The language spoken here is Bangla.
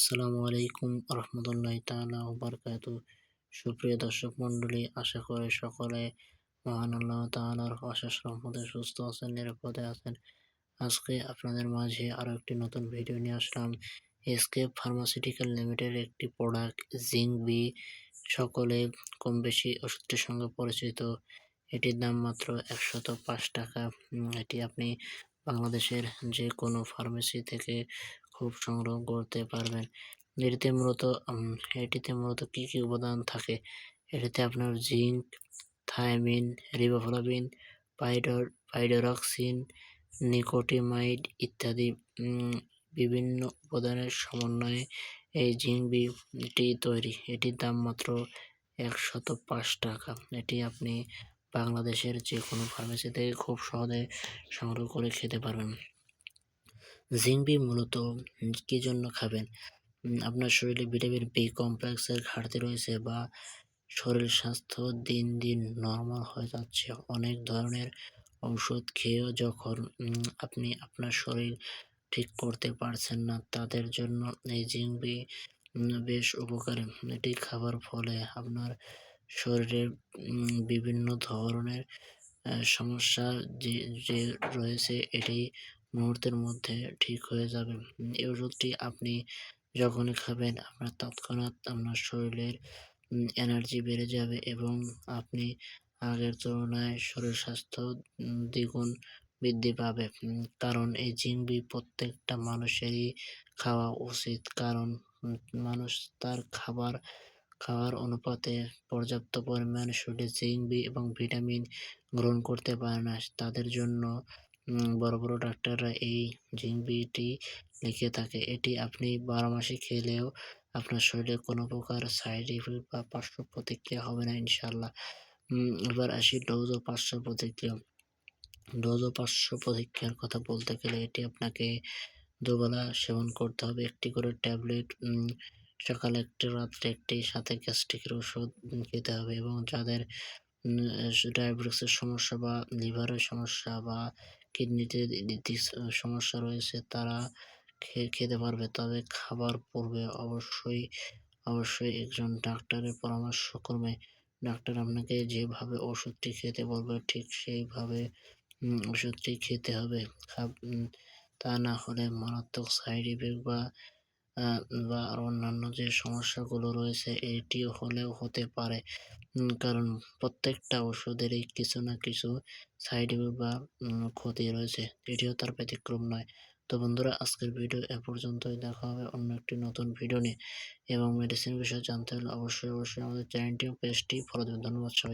আসসালামু আলাইকুম রহমতুল্লাহ তাআলা বারকাত সুপ্রিয় দর্শক মণ্ডলী, আশা করে সকলে মহান আল্লাহ তাআলার অশেষ রহমতে সুস্থ আছেন, নিরাপদে আছেন। আজকে আপনাদের মাঝে আরও একটি নতুন ভিডিও নিয়ে আসলাম। এসকে ফার্মাসিউটিক্যাল লিমিটেড একটি প্রোডাক্ট জিঙ্ক বি সকলে কম বেশি ওষুধটির সঙ্গে পরিচিত। এটির দাম মাত্র একশত পাঁচ টাকা। এটি আপনি বাংলাদেশের যে কোনো ফার্মেসি থেকে খুব সংগ্রহ করতে পারবেন। এটিতে মূলত এটিতে মূলত কী কী উপাদান থাকে? এটিতে আপনার জিঙ্ক থায়ামিন রিবোফ্লাভিন পাইডর, পাইডোরক্সিন, নিকোটিমাইড ইত্যাদি বিভিন্ন উপাদানের সমন্বয়ে এই জিঙ্ক বিটি তৈরি। এটির দাম মাত্র একশত পাঁচ টাকা। এটি আপনি বাংলাদেশের যে কোনো ফার্মেসি থেকে খুব সহজে সংগ্রহ করে খেতে পারবেন। জিংবি মূলত কী জন্য খাবেন? আপনার শরীরে ভিটামিন বি কমপ্লেক্সের ঘাটতি রয়েছে বা শরীর স্বাস্থ্য দিন দিন নর্মাল হয়ে যাচ্ছে। অনেক ধরনের ঔষধ খেয়েও যখন আপনি আপনার শরীর ঠিক করতে পারছেন না, তাদের জন্য এই জিংবি বেশ উপকারী। এটি খাবার ফলে আপনার শরীরের বিভিন্ন ধরনের সমস্যা যে যে রয়েছে, এটি মুহূর্তের মধ্যে ঠিক হয়ে যাবে। এই ওষুধটি আপনি যখনই খাবেন, আপনার তৎক্ষণাৎ আপনার শরীরের এনার্জি বেড়ে যাবে এবং আপনি আগের তুলনায় শরীর স্বাস্থ্য দ্বিগুণ বৃদ্ধি পাবে। কারণ এই জিংবি প্রত্যেকটা মানুষেরই খাওয়া উচিত। কারণ মানুষ তার খাবার, খাওয়ার অনুপাতে পর্যাপ্ত পরিমাণ শরীরে জিংবি এবং ভিটামিন গ্রহণ করতে পারে না। তাদের জন্য বড় বড় ডাক্তাররা এই জিংবিটি লিখে থাকে। এটি আপনি বারো মাসে খেলেও আপনার শরীরে কোনো প্রকার সাইড ইফেক্ট বা পার্শ্ব প্রতিক্রিয়া হবে না ইনশাল্লাহ এবার আসি ডোজ ও পার্শ্ব প্রতিক্রিয়া। ডোজ ও পার্শ্ব প্রতিক্রিয়ার কথা বলতে গেলে এটি আপনাকে দুবেলা সেবন করতে হবে। একটি করে ট্যাবলেট সকালে একটি, রাত্রে একটি, সাথে গ্যাস্ট্রিকের ওষুধ খেতে হবে এবং যাদের ডায়াবেটিসের সমস্যা বা লিভারের সমস্যা বা কিডনিতে সমস্যা রয়েছে, তারা খেতে পারবে। তবে খাবার পূর্বে অবশ্যই অবশ্যই একজন ডাক্তারের পরামর্শ করবে। ডাক্তার আপনাকে যেভাবে ওষুধটি খেতে বলবে, ঠিক সেইভাবে ওষুধটি খেতে হবে। তা না হলে মারাত্মক সাইড ইফেক্ট বা বা অন্যান্য যে সমস্যাগুলো রয়েছে এটি হলেও হতে পারে। কারণ প্রত্যেকটা ওষুধেরই কিছু না কিছু সাইড ইফেক্ট বা ক্ষতি রয়েছে। এটিও তার ব্যতিক্রম নয়। তো বন্ধুরা, আজকের ভিডিও এ পর্যন্তই। দেখা হবে অন্য একটি নতুন ভিডিও নিয়ে। এবং মেডিসিন বিষয়ে জানতে হলে অবশ্যই অবশ্যই আমাদের চ্যানেলটি পেজটি ফলো দেবেন। ধন্যবাদ সবাই